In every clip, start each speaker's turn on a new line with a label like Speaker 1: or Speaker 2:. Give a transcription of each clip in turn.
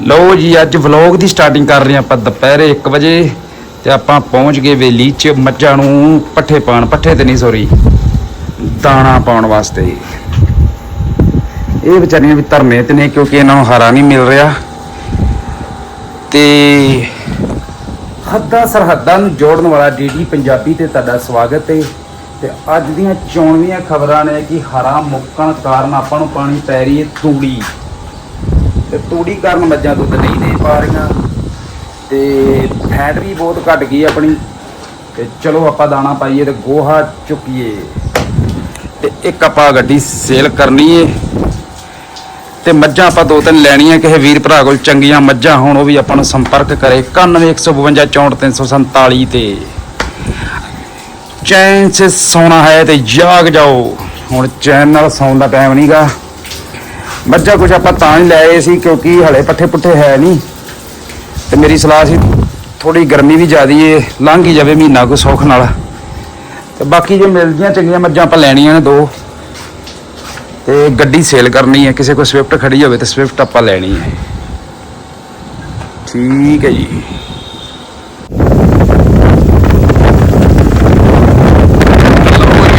Speaker 1: ਲਓ ਜੀ, ਅੱਜ ਵਲੌਗ ਦੀ ਸਟਾਰਟਿੰਗ ਕਰ ਰਹੇ ਹਾਂ ਆਪਾਂ ਦੁਪਹਿਰੇ 1 ਵਜੇ ਤੇ ਆਪਾਂ ਪਹੁੰਚ ਗਏ ਵੇਲੀ ਚ ਮੱਝਾਂ ਨੂੰ ਪੱਠੇ ਪਾਣ ਪੱਠੇ ਤੇ ਨਹੀਂ ਸੌਰੀ ਦਾਣਾ ਪਾਉਣ ਵਾਸਤੇ। ਇਹ ਵਿਚਾਰੀਆਂ ਵੀ ਧਰਨੇ ਤੇ ਨੇ ਕਿਉਂਕਿ ਇਹਨਾਂ ਨੂੰ ਹਰਾ ਨਹੀਂ ਮਿਲ ਰਿਹਾ। ਤੇ ਹੱਦਾਂ ਸਰਹੱਦਾਂ ਨੂੰ ਜੋੜਨ ਵਾਲਾ ਡੀਡੀ ਪੰਜਾਬੀ ਤੇ ਤੁਹਾਡਾ ਸਵਾਗਤ ਹੈ ਤੇ ਅੱਜ ਦੀਆਂ ਚੋਣਵੀਆਂ ਖਬਰਾਂ ਨੇ ਕਿ ਹਰਾ ਮੁੱਕਣ ਕਾਰਨ ਆਪਾਂ ਨੂੰ ਪਾਣੀ ਪੈ ਰਹੀ ਹੈ ਤੂੜੀ ਤੇ ਤੂੜੀ ਕਾਰਨ ਮੱਝਾਂ ਦੁੱਧ ਨਹੀਂ ਦੇ ਪਾ ਰਹੀਆਂ। ਤੇ ਫੈਟ ਵੀ ਬਹੁਤ ਘਟ ਗਈ ਆਪਣੀ। ਤੇ ਚਲੋ ਆਪਾਂ ਦਾਣਾ ਪਾਈਏ ਤੇ ਗੋਹਾ ਚੁੱਕੀਏ। ਤੇ ਇੱਕ ਆਪਾਂ ਗੱਡੀ ਸੇਲ ਕਰਨੀ ਏ। ਤੇ ਮੱਝਾਂ ਆਪਾਂ ਦੋ ਤਿੰਨ ਲੈਣੀਆਂ, ਕਿਸੇ ਵੀਰ ਭਰਾ ਕੋਲ ਚੰਗੀਆਂ ਮੱਝਾਂ ਹੋਣ, ਉਹ ਵੀ ਆਪਾਂ ਨੂੰ ਸੰਪਰਕ ਕਰੇ। 9115544347 ਤੇ। ਚੈਨ ਸੇ ਸੌਣਾ ਹੈ ਤੇ ਜਾਗ ਜਾਓ। ਹੁਣ ਚੈਨ ਨਾਲ ਸੌਣ ਦਾ ਟਾਈਮ ਨਹੀਂਗਾ ਮੱਝਾਂ ਕੁਝ ਆਪਾਂ ਤਾਂ ਹੀ ਲਏ ਸੀ ਕਿਉਂਕਿ ਹਲੇ ਪੱਠੇ ਪੁੱਠੇ ਹੈ ਨਹੀਂ। ਤੇ ਮੇਰੀ ਸਲਾਹ ਸੀ ਥੋੜੀ ਗਰਮੀ ਵੀ ਜ਼ਿਆਦੀ ਏ, ਲੰਘ ਹੀ ਜਾਵੇ ਮਹੀਨਾ ਕੋ ਸੁੱਖ ਨਾਲ। ਤੇ ਬਾਕੀ ਜੇ ਮਿਲ ਚੰਗੀਆਂ ਮੱਝਾਂ ਆਪਾਂ ਲੈਣੀਆਂ ਨੇ ਦੋ। ਤੇ ਗੱਡੀ ਸੇਲ ਕਰਨੀ ਹੈ, ਕਿਸੇ ਕੋਲ ਸਵਿਫਟ ਖੜੀ ਹੋਵੇ ਤੇ ਸਵਿਫਟ ਆਪਾਂ ਲੈਣੀ ਹੈ। ਠੀਕ ਹੈ ਜੀ।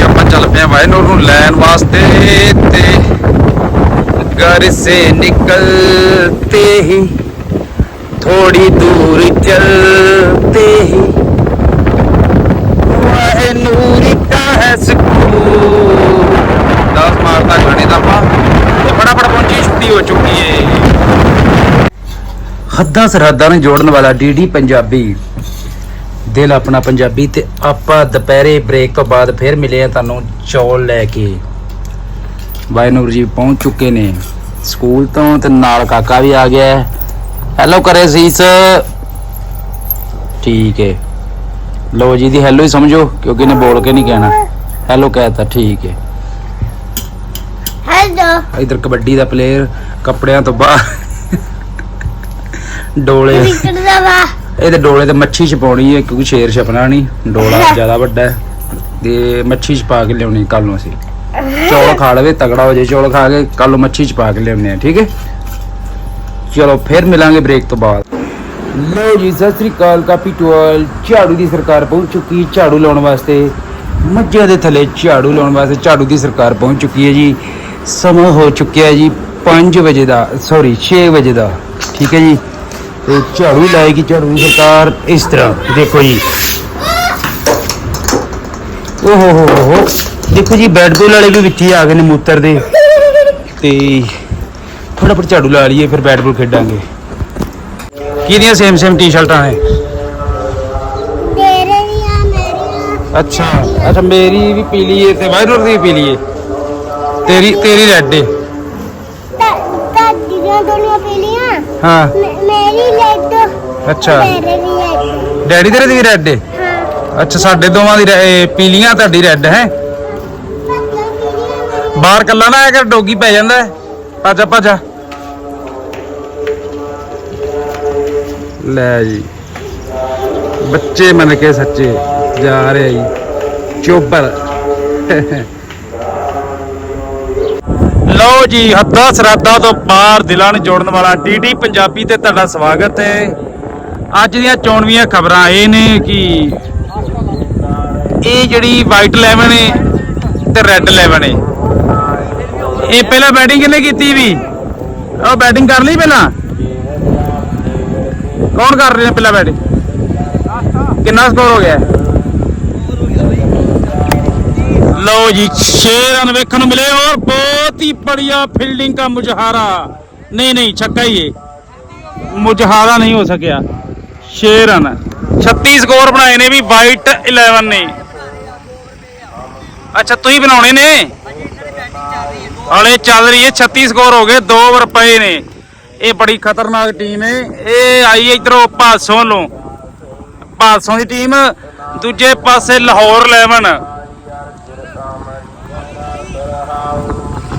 Speaker 1: ਆਪਾਂ ਚੱਲ ਪਏ ਵਾਇਨੋਰ ਨੂੰ ਲੈਣ ਵਾਸਤੇ ਤੇ घर से निकलते ही थोड़ी दूर चलते ही वह नूर का है सुकून दस मारता गाने ਦਾ ਆਪਾਂ ਤੇ ਫਟਾਫਟ ਪਹੁੰਚੀ ਛੁੱਟੀ ਹੋ ਚੁੱਕੀ ਏ ਹੱਦਾਂ ਸਰਹੱਦਾਂ ਨੂੰ ਜੋੜਨ ਵਾਲਾ ਡੀਡੀ ਪੰਜਾਬੀ ਦਿਲ ਆਪਣਾ ਪੰਜਾਬੀ ਤੇ ਆਪਾਂ ਦੁਪਹਿਰੇ ਬ੍ਰੇਕ ਤੋਂ ਬਾਅਦ ਫਿਰ ਮਿਲੇ ਆ ਤੁਹਾਨੂੰ ਚੌਲ ਲੈ ਕੇ ਵਾਹਿਨੂਰ ਜੀ ਪਹੁੰਚ ਚੁੱਕੇ ਨੇ। ਸਕੂਲ ਤੋਂ ਤੇ ਨਾਲ ਕਾਕਾ ਵੀ ਆ ਗਿਆ ਹੈਲੋ ਕਰੇ ਸੀਸ ਠੀਕ ਹੈ। ਲੋ ਜੀ ਦੀ ਹੈਲੋ ਹੀ ਸਮਝੋ ਕਿਉਂਕਿ ਇਹਨੇ ਬੋਲ ਕੇ ਨਹੀਂ ਕਹਿਣਾ। ਹੈਲੋ ਕਹਿਤਾ ਠੀਕ ਹੈ।
Speaker 2: ਹੈਲੋ
Speaker 1: ਇਧਰ ਕਬੱਡੀ ਦਾ ਪਲੇਅਰ ਕੱਪੜਿਆਂ ਤੋਂ ਬਾਹਰ। ਡੋਲੇ।
Speaker 2: ਵਾ?
Speaker 1: ਇਹਦੇ ਡੋਲੇ ਤੇ ਮੱਛੀ ਛਪਾਉਣੀ ਹੈ ਕਿਉਂਕਿ ਸ਼ੇਰ ਛਪਣਾ ਨਹੀਂ। ਡੋਲਾ ਜ਼ਿਆਦਾ ਵੱਡਾ ਹੈ। ਤੇ ਮੱਛੀ ਛਪਾ ਕੇ ਲਿਆਉਣੀ ਕੱਲ ਨੂੰ ਅਸੀਂ। ਚੌਲ ਖਾ ਲਵੇ, ਤਗੜਾ ਹੋ ਜੇ ਚੌਲ ਖਾ ਕੇ ਕੱਲ ਮੱਛੀ ਚ ਪਾ ਕੇ ਲਿਆਉਣੇ ਆ ਠੀਕ ਹੈ? ਚਲੋ, ਫਿਰ ਮਿਲਾਂਗੇ ਬ੍ਰੇਕ ਤੋਂ ਬਾਅਦ। ਲੋ ਜੀ, ਸਤਿ ਸ੍ਰੀ ਅਕਾਲ, ਕਾਪੀ ਟੋਲ ਝਾੜੂ ਦੀ ਸਰਕਾਰ ਪਹੁੰਚ ਚੁੱਕੀ ਝਾੜੂ ਲਾਉਣ ਵਾਸਤੇ। ਮੱਝਾਂ ਦੇ ਥੱਲੇ ਝਾੜੂ ਲਾਉਣ ਵਾਸਤੇ ਝਾੜੂ ਦੀ ਸਰਕਾਰ ਪਹੁੰਚ ਚੁੱਕੀ ਹੈ ਜੀ। ਸਮਾਂ ਹੋ ਚੁੱਕਿਆ ਜੀ 5 ਵਜੇ ਦਾ ਸੌਰੀ 6 ਵਜੇ ਦਾ, ਠੀਕ ਹੈ ਜੀ? ਤੇ ਝਾੜੂ ਲਾਏਗੀ ਝਾੜੂ ਦੀ ਸਰਕਾਰ ਇਸ ਤਰ੍ਹਾਂ, ਦੇਖੋ ਜੀ। ਓ ਹੋ ਹੋ ਹੋ। ਦੇਖੋ ਜੀ ਬੈਟ ਬੋਲ ਵਾਲੇ ਵੀ ਵਿੱਚ ਹੀ ਆ ਗਏ ਨੇ ਮੂਤਰ ਦੇ। ਤੇ ਫਟਾਫਟ ਝਾੜੂ ਲਾ ਲਈਏ ਫਿਰ ਬੈਟ ਬਾਲ ਖੇਡਾਂਗੇ। ਕਿਹਦੀਆਂ ਸੇਮ ਸੇਮ ਟੀ-ਸ਼ਰਟਾਂ ਨੇ?
Speaker 2: ਤੇਰੇ ਵੀ ਆ ਮੇਰੀ
Speaker 1: ਅੱਛਾ ਅੱਛਾ ਮੇਰੀ ਵੀ ਪੀਲੀ ਏ ਤੇ ਵਾਇਰਰ ਦੀ ਪੀਲੀ ਏ। ਤੇਰੀ ਤੇਰੀ ਰੈੱਡ ਏ।
Speaker 2: ਤਾਂ ਦੀਆਂ ਦੋਨੋਂ ਪੀਲੀਆਂ?
Speaker 1: ਹਾਂ।
Speaker 2: ਮੇਰੀ ਲੈਟ
Speaker 1: ਅੱਛਾ। ਡੈਡੀ ਤੇਰੇ ਦੀ ਵੀ ਰੈੱਡ ਏ?
Speaker 2: ਹਾਂ।
Speaker 1: ਅੱਛਾ ਸਾਡੇ ਦੋਵਾਂ ਦੀ ਪੀਲੀਆਂ ਤੁਹਾਡੀ ਰੈੱਡ ਹੈ? ਬਾਹਰ ਕੱਲਾ ਨਾ ਆਇਆ ਕਰ, ਡੋਗੀ ਪੈ ਜਾਂਦਾ ਹੈ। ਭੱਜ ਭੱਜ ਲੈ ਜੀ। ਬੱਚੇ ਮੰਨ ਕੇ ਸੱਚੇ ਜਾ ਰਹੇ ਜੀ। ਚੋਬਰ। ਲਓ ਜੀ, ਹੱਦਾਂ ਸਰਾਦਾਂ ਤੋਂ ਪਾਰ ਦਿਲਾਂ ਨੂੰ ਜੋੜਨ ਵਾਲਾ ਡੀਡੀ ਪੰਜਾਬੀ ਤੇ ਤੁਹਾਡਾ ਸਵਾਗਤ ਹੈ। ਅੱਜ ਦੀਆਂ ਚੋਣਵੀਆਂ ਖਬਰਾਂ ਇਹ ਨੇ ਕਿ ਇਹ ਜਿਹੜੀ ਵਾਈਟ ਲੈਵਨ ਹੈ ਤੇ ਰੈੱਡ ਲੈਵਨ ਹੈ ਇਹ ਪਹਿਲਾਂ ਬੈਟਿੰਗ ਕਿੰਨੇ ਕੀਤੀ ਵੀ? ਉਹ ਬੈਟਿੰਗ ਕਰ ਲਈ ਪਹਿਲਾਂ? ਕੌਣ ਕਰ ਰਹੇ ਪਹਿਲਾਂ ਬੈਟਿੰਗ ਕਿੰਨਾ ਸਕੋਰ ਹੋ ਗਿਆ? ਲਓ ਜੀ 6 ਰਨ ਵੇਖਣ ਨੂੰ ਮਿਲੇ ਔਰ ਬਹੁਤ ਹੀ ਬੜੀਆ ਫੀਲਡਿੰਗ ਦਾ ਮੁਜਹਾਰਾ। ਨਹੀਂ ਨਹੀਂ, ਛੱਕਾ ਹੀ ਹੈ ਮੁਜਹਾਰਾ ਨਹੀਂ ਹੋ ਸਕਿਆ। 6 ਰਨ। 36 ਸਕੋਰ ਬਣਾਏ ਨੇ ਵੀ ਵਾਈਟ 11 ਨੇ। ਅੱਛਾ, ਤੁਸੀਂ ਬਣਾਉਣੇ ਨੇ? ਹਾਲੇ ਚੱਲ ਰਹੀ ਹੈ 36 ਸਕੋਰ ਹੋ ਗਏ 2 ਓਵਰ ਪਏ ਨੇ। ਇਹ ਬੜੀ ਖਤਰਨਾਕ ਟੀਮ ਹੈ। ਇਹ ਆਈ ਇਧਰੋਂ ਭਾਸੋਂ ਨੂੰ। ਭਾਸੋਂ ਦੀ ਟੀਮ, ਦੂਜੇ ਪਾਸੇ ਲਾਹੌਰ 11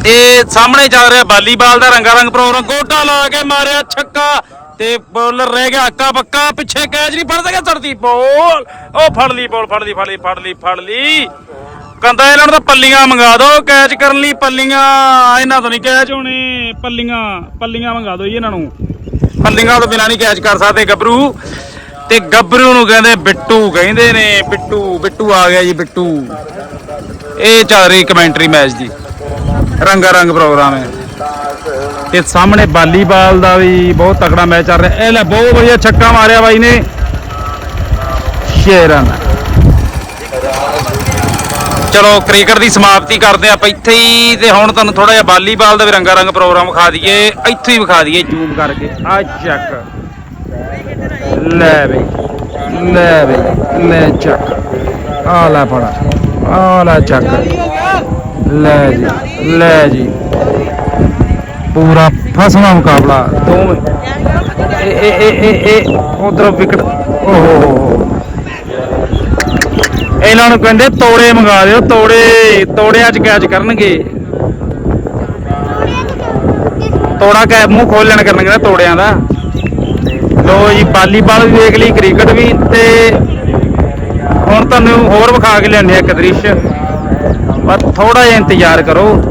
Speaker 1: ਇਹ ਸਾਹਮਣੇ ਚੱਲ ਰਿਹਾ ਵਾਲੀਬਾਲ ਦਾ ਰੰਗਾ ਰੰਗ ਪ੍ਰੋਗਰਾਮ। ਗੋਟਾ ਲਾ ਕੇ ਮਾਰਿਆ ਛੱਕਾ ਤੇ ਬੋਲਰ ਰਹਿ ਗਿਆ ਹੱਕਾ ਬੱਕਾ ਪਿੱਛੇ ਕੈਚ ਨਹੀਂ ਫੜ ਸਕਿਆ ਚੜਦੀ ਬੋਲ। ਉਹ ਫੜ ਲਈ, ਬੋਲ, ਫੜ ਲਈ ਫੜ ਲਈ ਫੜ ਲਈ ਫੜ ਲਈ। ਕਹਿੰਦਾ ਇਹਨਾਂ ਨੂੰ ਤਾਂ ਪੱਲੀਆਂ ਮੰਗਾ ਦਿਓ ਕੈਚ ਕਰਨ ਲਈ ਪੱਲੀਆਂ, ਇਹਨਾਂ ਤੋਂ ਨਹੀਂ ਕੈਚ ਹੋਣੇ, ਪੱਲੀਆਂ ਪੱਲੀਆਂ ਮੰਗਾ ਦਿਓ ਜੀ ਇਹਨਾਂ ਨੂੰ। ਪੱਲੀਆਂ ਤੋਂ ਬਿਨਾਂ ਨਹੀਂ ਕੈਚ ਕਰ ਸਕਦੇ ਗੱਭਰੂ। ਤੇ ਗੱਭਰੂ ਨੂੰ ਕਹਿੰਦੇ ਬਿੱਟੂ, ਕਹਿੰਦੇ ਨੇ ਬਿੱਟੂ ਬਿੱਟੂ ਆ ਗਿਆ ਜੀ, ਬਿੱਟੂ। ਇਹ ਚੱਲ ਰਹੀ ਕਮੈਂਟਰੀ ਮੈਚ ਦੀ। ਰੰਗਾ ਰੰਗ ਪ੍ਰੋਗਰਾਮ ਹੈ। ਤੇ ਸਾਹਮਣੇ ਵਾਲੀਬਾਲ ਦਾ ਵੀ ਬਹੁਤ ਤਕੜਾ ਮੈਚ ਚੱਲ ਰਿਹਾ। ਇਹ ਲੈ, ਬਹੁਤ ਵਧੀਆ ਛੱਕਾ ਮਾਰਿਆ ਬਾਈ ਨੇ। 6 ਰਨ। ਚਲੋ ਕ੍ਰਿਕਟ ਦੀ ਸਮਾਪਤੀ ਕਰਦੇ ਆਪਾਂ ਇੱਥੇ ਹੀ ਤੇ ਹੁਣ ਤੁਹਾਨੂੰ ਥੋੜਾ ਜਿਹਾ ਵਾਲੀਬਾਲ ਦਾ ਵੀ ਰੰਗਾ ਰੰਗ ਪ੍ਰੋਗਰਾਮ ਵਿਖਾ ਦਈਏ। ਇੱਥੇ ਹੀ ਵਿਖਾ ਦਈਏ ਜ਼ੂਮ ਕਰਕੇ। ਆ ਚੱਕ। ਲੈ ਬਈ। ਲੈ ਬਈ। ਲੈ ਚੱਕ। ਆ ਲੈ ਫੜਾ। ਆ ਲੈ ਚੱਕ। ਲੈ ਜੀ। ਲੈ ਜੀ। ਪੂਰਾ ਫਸਵਾ ਮੁਕਾਬਲਾ। ਦੋਵੇਂ। ਇਹ ਇਹ ਇਹ ਇਹ ਉਧਰ ਵਿਕਟ ਓਹ ਹੋ ਹੋ। ਇਹਨਾਂ ਨੂੰ ਕਹਿੰਦੇ ਤੋੜੇ ਮੰਗਾ ਦਿਓ, ਤੋੜੇ, ਤੋੜਿਆਂ ਚ ਕੈਚ ਕਰਨਗੇ। ਤੋੜਾ ਕੈ, ਮੂੰਹ ਖੋਲ ਲੈਣ ਕਰਨਗੇ ਨਾ ਤੋੜਿਆਂ ਦਾ। ਲੋ ਜੀ, ਵਾਲੀਬਾਲ ਵੀ ਦੇਖ ਲਈ, ਕ੍ਰਿਕਟ ਵੀ ਤੇ ਹੁਣ ਤੁਹਾਨੂੰ ਹੋਰ ਵਿਖਾ ਕੇ ਲਿਆਉਂਦੇ ਆ ਇੱਕ ਦ੍ਰਿਸ਼। ਪਰ ਥੋੜਾ ਜਿਹਾ ਇੰਤਜ਼ਾਰ ਕਰੋ।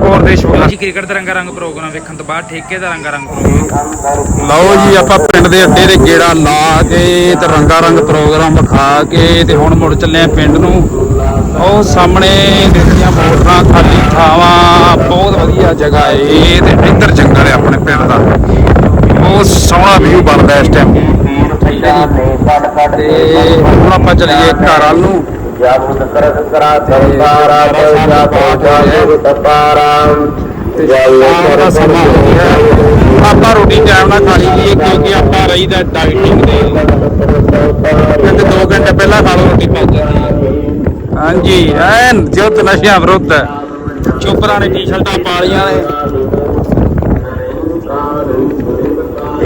Speaker 1: ਹੋਰ ਦ੍ਰਿਸ਼ ਵਿਖਾ ਜੀ ਕ੍ਰਿਕਟ ਦਾ ਰੰਗਾ ਰੰਗ ਪ੍ਰੋਗਰਾਮ ਵੇਖਣ ਤੋਂ ਬਾਅਦ ਠੇਕੇ ਦਾ ਰੰਗਾ ਰੰਗ ਪ੍ਰੋਗਰਾਮ। ਲਓ ਜੀ ਆਪਾਂ ਪਿੰਡ ਦੇ ਅੱਡੇ ਤੇ ਗੇੜਾ ਲਾ ਕੇ ਤੇ ਰੰਗਾ ਰੰਗ ਪ੍ਰੋਗਰਾਮ ਵਿਖਾ ਕੇ ਤੇ ਹੁਣ ਮੁੜ ਚੱਲੇ ਆ ਪਿੰਡ ਨੂੰ। ਉਹ ਸਾਹਮਣੇ ਦੇਖੀਆਂ ਮੋਟਰਾਂ ਖਾਲੀ ਥਾਵਾਂ ਬਹੁਤ ਵਧੀਆ ਜਗ੍ਹਾ ਏ ਤੇ ਇੱਧਰ ਜੰਗਲ ਹੈ ਆਪਣੇ ਪਿੰਡ ਦਾ। ਬਹੁਤ ਸੋਹਣਾ ਵਿਊ ਬਣਦਾ ਇਸ ਟਾਈਮ ਤੇ ਹੁਣ ਆਪਾਂ ਚੱਲੀਏ ਘਰ ਵੱਲ ਨੂੰ। ਆਪਾਂ ਰੋਟੀ ਟਾਈਮ ਨਾਲ ਖਾ ਲਈਏ ਕਿਉਂਕਿ ਆਪਾਂ ਰਹੀਦਾ ਡਾਈਟਿੰਗ ਦੇ ਕਹਿੰਦੇ 2 ਘੰਟੇ ਪਹਿਲਾਂ ਖਾ ਲਓ ਰੋਟੀ ਪਚ ਜਾਂਦੀ ਹੈ। ਹਾਂਜੀ ਐਨ ਜੁੱਧ ਨਸ਼ਿਆਂ ਵਿਰੁੱਧ। ਚੋਪਰਾਂ ਨੇ ਟੀ-ਸ਼ਰਟਾਂ ਪਾ ਲਈਆਂ ਨੇ।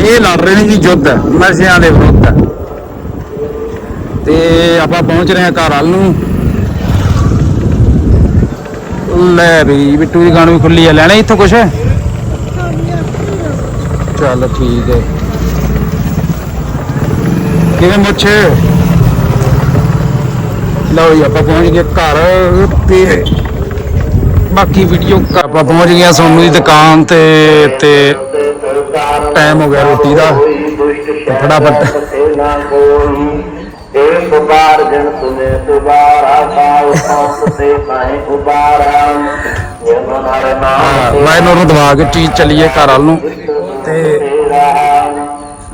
Speaker 1: ਇਹ ਲੜ ਰਹੇ ਨੇ ਜੀ ਯੁੱਧ ਨਸ਼ਿਆਂ ਦੇ ਵਿਰੁੱਧ। ਤੇ ਆਪਾਂ ਪਹੁੰਚ ਰਹੇ ਹਾਂ ਘਰ ਵੱਲ ਨੂੰ। ਲੈ ਵੀ, ਬਿੱਟੂ ਦੀ ਗਾਣ ਵੀ ਖੁੱਲੀ ਆ। ਲੈਣਾ ਇੱਥੋਂ ਕੁਛ? ਚੱਲ ਠੀਕ ਹੈ। ਕਿਵੇਂ ਮੁੱਛ? ਲਓ ਜੀ, ਆਪਾਂ ਪਹੁੰਚ ਗਏ ਘਰ ਤੇ ਬਾਕੀ ਵੀਡੀਓ ਆਪਾਂ ਪਹੁੰਚ ਗਏ ਹਾਂ ਸੋਨੂ ਦੀ ਦੁਕਾਨ ਤੇ ਤੇ ਟਾਈਮ ਹੋ ਗਿਆ ਰੋਟੀ ਦਾ। ਫਟਾਫਟ
Speaker 3: एक पुकार जन सुने दुबारा पाओ पंप से पाए उबारा यमुनारे नाम
Speaker 1: ਮੈਂ ਇਹਨਾਂ ਨੂੰ ਦਵਾ ਕੇ ਚੀਜ਼ ਚੱਲੀਏ ਘਰ ਵੱਲ ਨੂੰ ਤੇ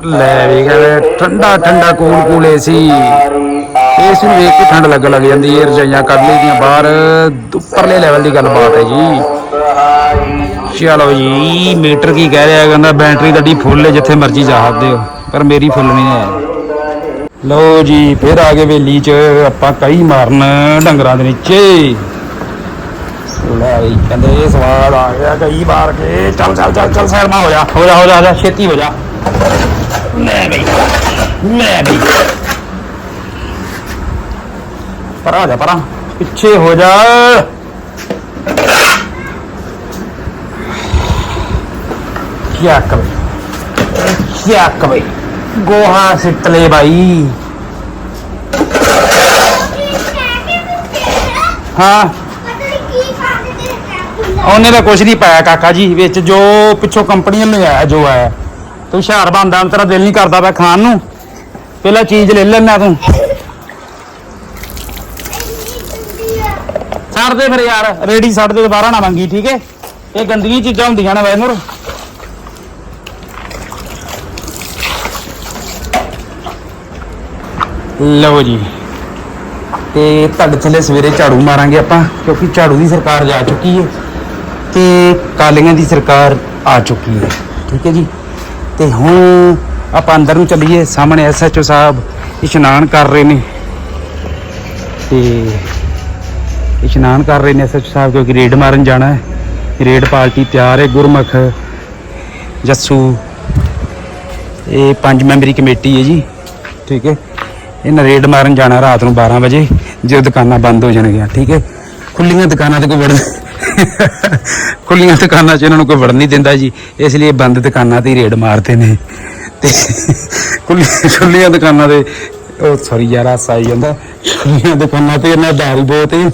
Speaker 1: ਲੈ ਵੀ ਕਹਿੰਦੇ ਠੰਡਾ ਠੰਡਾ ਕੂਲ ਕੂਲ ਏਸੀ ਇਸ ਨੂੰ ਵੇਖ ਕੇ ਠੰਡ ਲੱਗ ਲੱਗ ਜਾਂਦੀ ਹੈ ਰਜਾਈਆਂ ਕੱਢ ਲਈਆਂ ਬਾਹਰ ਉੱਪਰਲੇ ਲੈਵਲ ਦੀ ਗੱਲਬਾਤ ਹੈ ਜੀ ਚਲੋ ਜੀ ਮੀਟਰ ਕੀ ਕਹਿ ਰਿਹਾ ਕਹਿੰਦਾ ਬੈਟਰੀ ਤੁਹਾਡੀ ਫੁੱਲ ਹੈ ਜਿੱਥੇ ਮਰਜ਼ੀ ਜਾ ਸਕਦੇ ਹੋ ਪਰ ਮੇਰੀ ਫੁੱਲ ਨਹੀਂ ਹੈ ਲੋ ਜੀ ਫਿਰ ਆ ਗਏ ਵੇਲੀ ਚ ਆਪਾਂ ਕਈ ਮਾਰਨ ਡੰਗਰਾਂ ਦੇ ਨੀਚੇ। ਲੈ ਵੀ ਕਹਿੰਦੇ ਇਹ ਸਵਾਦ ਆ ਗਿਆ ਕਈ ਵਾਰ ਕੇ ਚੱਲ ਚੱਲ ਚੱਲ ਚੱਲ ਸੈਰਮਾ ਹੋ ਜਾ। ਹੋ ਜਾ ਹੋ ਜਾ, ਹੋ ਜਾ ਛੇਤੀ ਹੋ ਜਾ। ਲੈ ਬਈ ਲੈ ਬਈ। ਪਰਾਂ ਹੋ ਜਾ ਪਰਾਂ ਪਿੱਛੇ ਹੋ ਜਾ। ਕਿਆ ਕਰ ਕਿਆ ਕਰ ਗੋਹਾ ਸਿੱਟ ਲੈ ਬਾਈ। ਹਾਂ। ਉਹਨੇ ਤਾਂ ਕੁਝ ਨਹੀਂ ਪਾਇਆ ਕਾਕਾ ਜੀ, ਵਿੱਚ ਜੋ ਪਿੱਛੋਂ ਕੰਪਨੀ ਨੇ ਆਇਆ ਜੋ ਆਇਆ। ਤੂੰ ਹੁਸ਼ਿਆਰ ਬੰਦਾ ਤੇਰਾ ਦਿਲ ਨਹੀਂ ਕਰਦਾ ਪਿਆ ਖਾਣ ਨੂੰ। ਪਹਿਲਾਂ ਚੀਜ਼ ਲੈ ਲੈਣਾ ਤੂੰ। ਛੱਡ ਦੇ ਫਿਰ ਯਾਰ, ਰੇੜੀ ਛੱਡ ਦੇ, ਦੁਬਾਰਾ ਨਾ ਮੰਗੀ, ਠੀਕ ਹੈ? ਇਹ ਗੰਦੀਆਂ ਚੀਜ਼ਾਂ ਹੁੰਦੀਆਂ ਨੇ ਵੈਨੁਰ ਲਓ ਜੀ। ਤੇ ਤੁਹਾਡੇ ਥੱਲੇ ਸਵੇਰੇ ਝਾੜੂ ਮਾਰਾਂਗੇ ਆਪਾਂ, ਕਿਉਂਕਿ ਝਾੜੂ ਦੀ ਸਰਕਾਰ ਜਾ ਚੁੱਕੀ ਹੈ ਤੇ ਕਾਲੀਆਂ ਦੀ ਸਰਕਾਰ ਆ ਚੁੱਕੀ ਹੈ। ਠੀਕ ਹੈ ਜੀ। ਤੇ ਹੁਣ ਆਪਾਂ ਅੰਦਰ ਨੂੰ ਚੱਲੀਏ, ਸਾਹਮਣੇ ਐਸਐਚਓ ਸਾਹਿਬ ਇਸ਼ਨਾਨ ਕਰ ਰਹੇ ਨੇ। ਤੇ ਇਸ਼ਨਾਨ ਕਰ ਰਹੇ ਨੇ ਐਸਐਚਓ ਸਾਹਿਬ, ਕਿਉਂਕਿ ਰੇਡ ਮਾਰਨ ਜਾਣਾ ਹੈ। ਰੇਡ ਪਾਰਟੀ ਤਿਆਰ ਹੈ, ਗੁਰਮੁਖ, ਜੱਸੂ। ਇਹ ਪੰਜ ਮੈਂਬਰੀ ਕਮੇਟੀ ਹੈ ਜੀ। ਠੀਕ ਹੈ। ਇਹਨਾਂ ਰੇਡ ਮਾਰਨ ਜਾਣਾ ਰਾਤ ਨੂੰ 12 ਵਜੇ, ਜੇ ਦੁਕਾਨਾਂ ਬੰਦ ਹੋ ਜਾਣਗੀਆਂ, ਠੀਕ ਹੈ? ਖੁੱਲੀਆਂ ਦੁਕਾਨਾਂ ਤੇ ਕੋਈ ਵੜਨ ਖੁੱਲੀਆਂ ਦੁਕਾਨਾਂ 'ਚ ਇਹਨਾਂ ਨੂੰ ਕੋਈ ਵੜਨ ਨਹੀਂ ਦਿੰਦਾ ਜੀ। ਇਸ ਲਈ ਬੰਦ ਦੁਕਾਨਾਂ ਤੇ ਰੇਡ ਮਾਰਦੇ ਨੇ। ਤੇ ਖੁੱਲੀਆਂ ਦੁਕਾਨਾਂ ਤੇ ਉਹ ਸੌਰੀ ਯਾਰ ਹਾਸਾ ਆਈ ਜਾਂਦਾ। ਖੁੱਲੀਆਂ ਦੁਕਾਨਾਂ ਤੇ ਇਹਨਾਂ ਦਾਰੂ ਬਹੁਤ ਹੈ।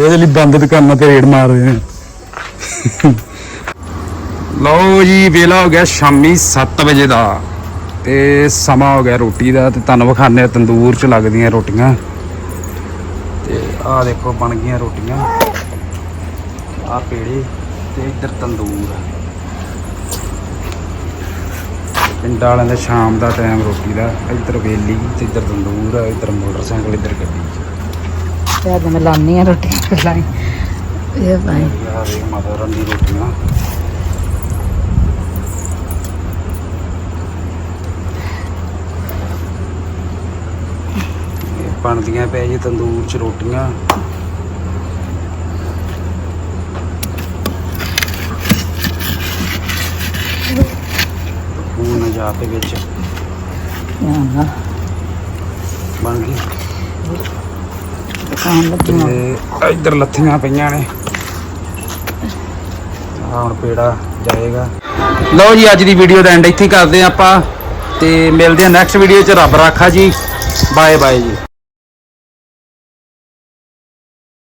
Speaker 1: ਇਹਦੇ ਲਈ ਬੰਦ ਦੁਕਾਨਾਂ ਤੇ ਰੇਡ ਮਾਰਦੇ ਨੇ। ਲਓ ਜੀ, ਵੇਲਾ ਹੋ ਗਿਆ ਸ਼ਾਮੀ 7 ਵਜੇ ਦਾ। ਤੇ ਸਮਾਂ ਹੋ ਗਿਆ ਰੋਟੀ ਦਾ ਤੇ ਤੁਹਾਨੂੰ ਵਿਖਾਣੇ ਤੰਦੂਰ 'ਚ ਲੱਗਦੀਆਂ ਰੋਟੀਆਂ। ਤੇ ਆਹ ਦੇਖੋ ਬਣ ਗਈਆਂ ਰੋਟੀਆਂ। ਆਹ ਪੇੜੇ ਤੇ ਇੱਧਰ ਤੰਦੂਰ। ਪਿੰਡਾਂ ਵਾਲਿਆਂ ਦਾ ਸ਼ਾਮ ਦਾ ਟਾਈਮ ਰੋਟੀ ਦਾ ਇੱਧਰ ਵੇਲੀ ਤੇ ਇੱਧਰ ਤੰਦੂਰ ਆ ਇੱਧਰ ਮੋਟਰਸਾਈਕਲ ਇੱਧਰ ਗੱਡੀ
Speaker 4: ਤੇ ਅੱਜ ਮੈਂ ਲਾਉਣੀ ਆ ਰੋਟੀ। ਇਹ ਭਾਈ।
Speaker 1: ਮਾਤਾ ਰਨ ਦੀ ਰੋਟੀਆਂ। ਬਣਦੀਆਂ ਪੈ ਜੀ ਤੰਦੂਰ 'ਚ ਰੋਟੀਆਂ। ਹੁਣ ਜਾ ਕੇ ਵਿੱਚ। ਬਣ ਗਈ।
Speaker 4: ਦੁਕਾਨ ਆ।
Speaker 1: ਇੱਧਰ ਲੱਥੀਆਂ ਪਈਆਂ ਨੇ। ਆਹ ਹੁਣ ਪੇੜਾ ਜਾਏਗਾ। ਲਓ ਜੀ ਅੱਜ ਦੀ ਵੀਡੀਓ ਦਾ ਐਂਡ ਇੱਥੇ ਕਰਦੇ ਆਪਾਂ। ਤੇ ਮਿਲਦੇ ਹਾਂ ਨੈਕਸਟ ਵੀਡੀਓ 'ਚ। ਰੱਬ ਰਾਖਾ ਜੀ। ਬਾਏ ਬਾਏ ਜੀ।